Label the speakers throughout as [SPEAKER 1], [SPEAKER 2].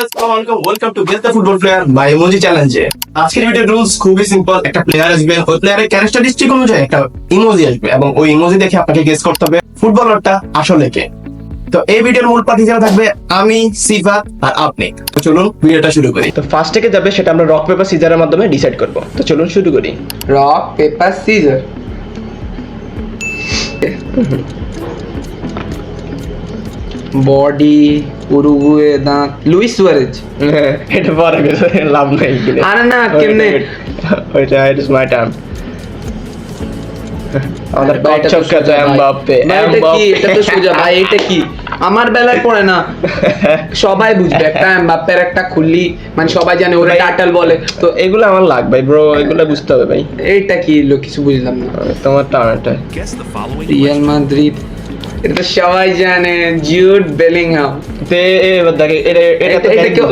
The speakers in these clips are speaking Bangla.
[SPEAKER 1] আসসালামু আলাইকুম। Welcome to guess the football player by emoji চ্যালেঞ্জে আজকের ভিডিওর রুলস খুবই সিম্পল একটা প্লেয়ার আসবে ওই প্লেয়ারের ক্যারেক্টারিস্টিক অনুযায়ী একটা ইমোজি আসবে এবং ওই ইমোজি দেখে আপনাকে গেস করতে হবে ফুটবলারটা আসলে কে। তো এই ভিডিওর মূল থাকবে আমি সিফাত আর আপনি। তো চলুন ভিডিওটা শুরু করি।
[SPEAKER 2] তো ফার্স্ট থেকে যাবে সেটা আমরা রক পেপার সিজারের মাধ্যমে ডিসাইড করব। তো চলুন শুরু করি।
[SPEAKER 3] Rock paper scissor body Uruguay দাঁত লুইস সুয়ারেজ
[SPEAKER 2] এটা পরে লাভ নাই
[SPEAKER 3] আরে না, কেমনে?
[SPEAKER 2] ওইটা ইট ইজ মাই টার্ন আমাদের
[SPEAKER 3] এটা তো ভাই।
[SPEAKER 2] এমবাপ্পে
[SPEAKER 3] এটা তো সোজা ভাই এটা কি? আমার বেলায় পড়ে না। সবাই বুঝবে একটা এমবাপ্পের একটা খুললি মানে সবাই জানে ওরা টাটাল বলে। তো
[SPEAKER 2] এগুলো আমার লাগ ভাই ব্রো এগুলো বুঝতে হবে ভাই।
[SPEAKER 3] এইটা কি লোক কিছু বুঝলাম না।
[SPEAKER 2] তোমার
[SPEAKER 4] following
[SPEAKER 3] রিয়াল মাদ্রিদ এটা সবাই জানে জিউড বেলিংহাম।
[SPEAKER 2] তে এটা এটা
[SPEAKER 3] এটা
[SPEAKER 2] তো
[SPEAKER 3] এটা কেউ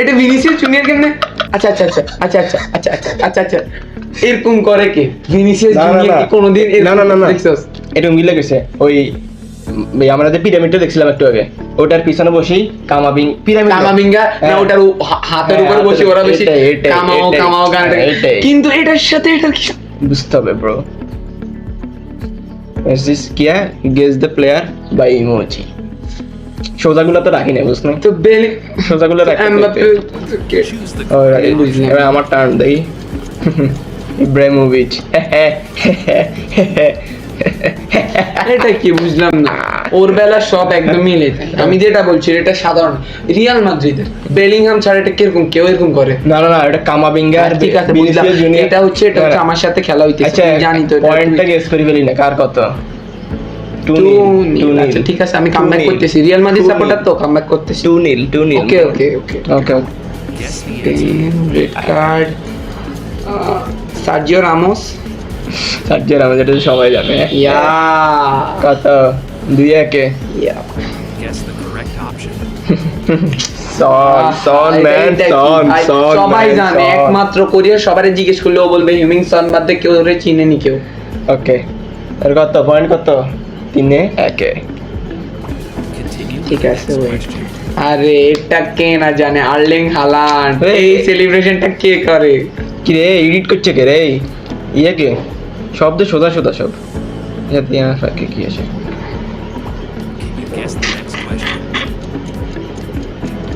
[SPEAKER 3] এটা ভিনিসিয়াস জুনিয়র কেমনে? আচ্ছা আচ্ছা আচ্ছা আচ্ছা আচ্ছা আচ্ছা আচ্ছা আচ্ছা আচ্ছা। এরকম করে কে? ভিনিসিয়াস জুনিয়র কি কোনোদিন
[SPEAKER 2] না না না না।
[SPEAKER 3] দেখছস?
[SPEAKER 2] এটা মিলে গেছে। ওই আমরা যে পিরামিডটা দেখছিলাম একটু আগে ওটার পিছনে বসেই কামাবিং পিরামিড।
[SPEAKER 3] কামামিঙ্গা না
[SPEAKER 2] হ্যাঁ।
[SPEAKER 3] ওটার হাতের
[SPEAKER 2] হ্যাঁ,
[SPEAKER 3] উপর বসে
[SPEAKER 2] হাতের-
[SPEAKER 3] ওরা বেশি কামাও কামাও গানটা
[SPEAKER 2] হ্যাঁ,
[SPEAKER 3] কিন্তু এটার সাথে এটার কি
[SPEAKER 2] বুঝতে হবে ব্রো মেসেজ কিয়া guess the player by emoji সোজাগুলো তো রাখি না বুঝলি
[SPEAKER 3] তো বেলি
[SPEAKER 2] সোজাগুলো রাখি এবার আমার টার্ন দেখি ইব্রাহিমোভিচ হ্যাঁ হ্যাঁ হ্যাঁ হ্যাঁ
[SPEAKER 3] এটা কি বুঝলাম না। ওর বেলা সব একদম মিলে আমি যেটা বলছি এটা সাধারণ। রিয়াল মাদ্রিদের। বেলিংহাম ছাড়া এটা কীরকম কেউ এরকম করে?
[SPEAKER 2] না না না এটা কামাবিঙ্গা আর
[SPEAKER 3] ঠিক আছে বুঝলাম। এটা হচ্ছে এটা হচ্ছে আমার সাথে খেলা হইতেছে
[SPEAKER 2] আচ্ছা
[SPEAKER 3] জানি তো
[SPEAKER 2] পয়েন্টটা গেস করে ফেলি না কার কত।
[SPEAKER 3] আচ্ছা ঠিক আছে আমি কামব্যাক করতেছি। রিয়াল মাদ্রিদ সাপোর্টার তো কামব্যাক করতেছি।
[SPEAKER 2] Two nil two nil.
[SPEAKER 3] Okay okay okay.
[SPEAKER 2] Okay.
[SPEAKER 3] Red card Sergio Ramos
[SPEAKER 2] সার্জের আমাদের এটা তো সবাই জানে
[SPEAKER 3] ইয়া
[SPEAKER 2] কত? দুই একে?
[SPEAKER 3] ইয়া.
[SPEAKER 2] সন সন ম্যান সন সন
[SPEAKER 3] সবাই জানে একমাত্র কোরিয়া সবারই জিজ্ঞেস করলেও বলবে হিউমিং সন বাদ কেউ ওরে চিনেনি কেউ।
[SPEAKER 2] ওকে আর কত? পয়েন্ট কত? তিনে? একে।
[SPEAKER 3] ঠিক আছে. আরে এটা কে না জানে? আর্লিং হালান্ড
[SPEAKER 2] এই।
[SPEAKER 3] সেলিব্রেশনটা কে করে?
[SPEAKER 2] কি রে এডিট করছে কে রে? ইয়ে কে? শব্দ সোজা সোজা সব যাতে यहाँ ফাঁকে কি আছে?
[SPEAKER 4] Can you guess the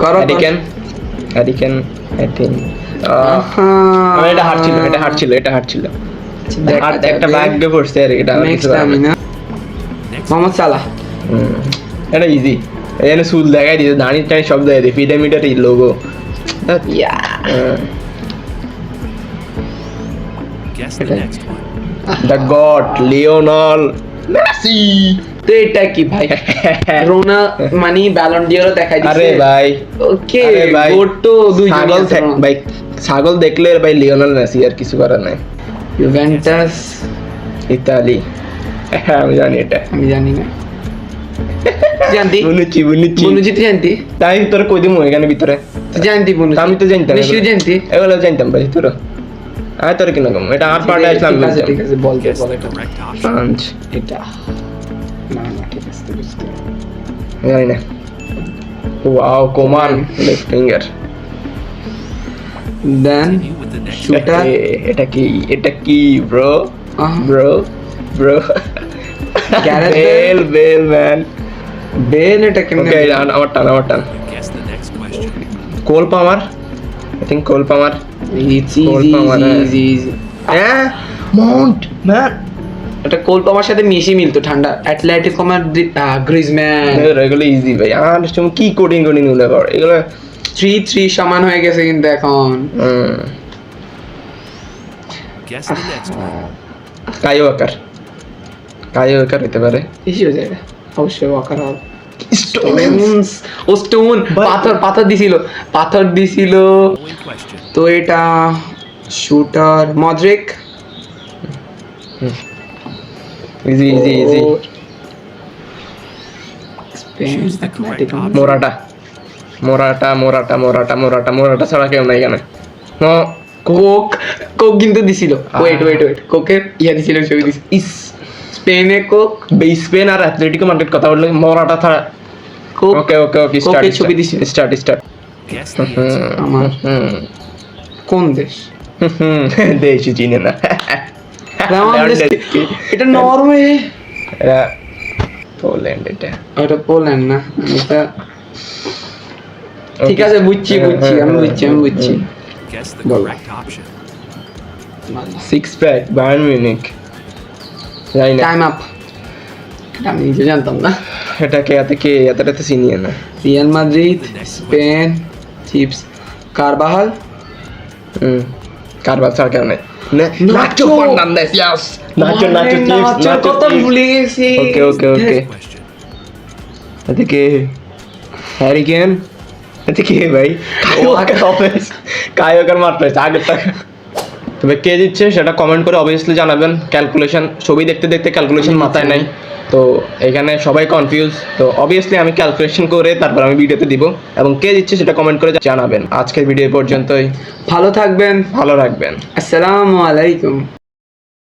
[SPEAKER 3] করো
[SPEAKER 2] Harry Kane Harry Kane I think এটা হার্ট ছিল এটা হার্ট ছিল। এটা একটা ব্যাগ পড়ছে আর এটা
[SPEAKER 3] নেক্সট আমি। না। মোহাম্মদ সালাহ।
[SPEAKER 2] এটা ইজি এখানে সুদ দেখাই দিয়েছে দাঁড়ি টাড়ি সব দেখাই দিয়ে পিরামিডের এই logo
[SPEAKER 3] yeah
[SPEAKER 2] the god Lionel Messi
[SPEAKER 3] তো এটা কি ভাই? রোনা মানে ব্যালন ডিওরও দেখাই দিছে।
[SPEAKER 2] আরে ভাই।
[SPEAKER 3] ওকে
[SPEAKER 2] ভাই
[SPEAKER 3] গোট তো দুই
[SPEAKER 2] ছাগল ভাই ছাগল দেখলে ভাই লিওনেল মেসি আর কিছু করার নাই।
[SPEAKER 3] Juventus
[SPEAKER 2] Italy. হ্যাঁ আমি জানি এটা।
[SPEAKER 3] আমি জানি না। জানতি?
[SPEAKER 2] বুনুচি বুনুচি।
[SPEAKER 3] বুনুজি তুই জানতি?
[SPEAKER 2] তাই তোর কই দিমু এখানে ভিতরে?
[SPEAKER 3] জানতি বুনুজি
[SPEAKER 2] আমি তো জানতাম
[SPEAKER 3] নিশ্চয়ই জানতি।
[SPEAKER 2] এগুলো জানতাম ভাই তোর আয় তোর আয়তর কম এটা আর পার্টে আসলাম
[SPEAKER 3] ঠিক আছে বল দে বল এটা
[SPEAKER 2] পাঁচ
[SPEAKER 3] এটা না না ঠিক আছে বুঝতে
[SPEAKER 2] জানি না wow Koeman left finger
[SPEAKER 3] then shooter
[SPEAKER 2] এটা কি এটা কি bro bro bro
[SPEAKER 3] Gareth
[SPEAKER 2] Bale Bale man
[SPEAKER 3] Bale এটা কেমনে
[SPEAKER 2] ওকে আমার টান আমার turn Cole power think Cole Palmer
[SPEAKER 3] easy
[SPEAKER 2] Cole
[SPEAKER 3] easy
[SPEAKER 2] Palmer, হ্যাঁ।
[SPEAKER 3] ইজি ইজি
[SPEAKER 2] হ্যাঁ মাউন্ট ম্যান
[SPEAKER 3] এটা কোল পামার সাথে মিশি মিলতো ঠান্ডা। অ্যাটলেটিকো মাদ্রিদ গ্রিজম্যান
[SPEAKER 2] এগুলো ইজি ভাই। আর তুমি কি কোডিং কোডিংগুলো কর। এগুলো
[SPEAKER 3] থ্রি থ্রি সমান হয়ে গেছে কিন্তু এখন।
[SPEAKER 2] হুম।
[SPEAKER 4] Guess the next one.
[SPEAKER 2] কায়ো আকার কায়ো আকার হতে পারে।
[SPEAKER 3] বেশি হয়ে এটা। অবশ্যই ওয়াকার হবে। Stones. ও স্টোন পাথর পাথর দিছিল। পাথর দিছিল। তো এটা shooter Modric
[SPEAKER 2] easy easy easy. Morata Morata Morata Morata Morata Morata ছাড়া কেউ নাই এখানে।
[SPEAKER 3] কোক কোক কিন্তু দিছিল। ওয়েট ওয়েট ওয়েট কোকের ইয়া দিছিল ছবি দিছিল।
[SPEAKER 2] ইস।
[SPEAKER 3] স্পেনে কোক
[SPEAKER 2] স্পেন আর অ্যাথলেটিকো মাদ্রিদ কথা বললে মোরাটা
[SPEAKER 3] খুব
[SPEAKER 2] ওকে ওকে ওকে স্টার্ট
[SPEAKER 3] ছবি দিছি।
[SPEAKER 2] Start start.
[SPEAKER 3] আমার। কোন দেশ?
[SPEAKER 2] দেশি চিনে না?
[SPEAKER 3] এটা নরওয়ে?
[SPEAKER 2] এটা পোল্যান্ড এটা।
[SPEAKER 3] ওটা পোল্যান্ড না? এটা ঠিক আছে বুঝছি বুঝছি আমি বুঝছি আমি বুঝছি.
[SPEAKER 2] সিক্স প্যাক বায়ার্ন মিউনিক জানি না
[SPEAKER 3] টাইম আপ আমি নিজে জানতাম না।
[SPEAKER 2] এটাকে এত কে এতটা চিনিয়ে না
[SPEAKER 3] Real Madrid Spain chips Carvajal
[SPEAKER 2] hmm কারবার ছাড় কারণে নাচো
[SPEAKER 3] নাচো।
[SPEAKER 2] ফার্নান্দেস ইয়াস নাচো নাচো চিপস নাচো
[SPEAKER 3] কথা ভুলে গেছি।
[SPEAKER 2] ওকে ওকে ওকে. এদিকে ভাই? কায়োকার অফিস কায়োকার মাত্র আগে টাকা তবে কে দিচ্ছে সেটা কমেন্ট করে অবভিয়াসলি জানাবেন। ক্যালকুলেশন ছবি দেখতে দেখতে ক্যালকুলেশন মাথায় নাই। তো এখানে সবাই কনফিউজ তো অবভিয়াসলি আমি ক্যালকুলেশন করে তারপর আমি ভিডিওতে দিব। এবং কে দিচ্ছে সেটা কমেন্ট করে জানাবেন। আজকের ভিডিও পর্যন্তই।
[SPEAKER 3] ভালো থাকবেন,
[SPEAKER 2] ভালো রাখবেন।
[SPEAKER 3] আসসালামু আলাইকুম।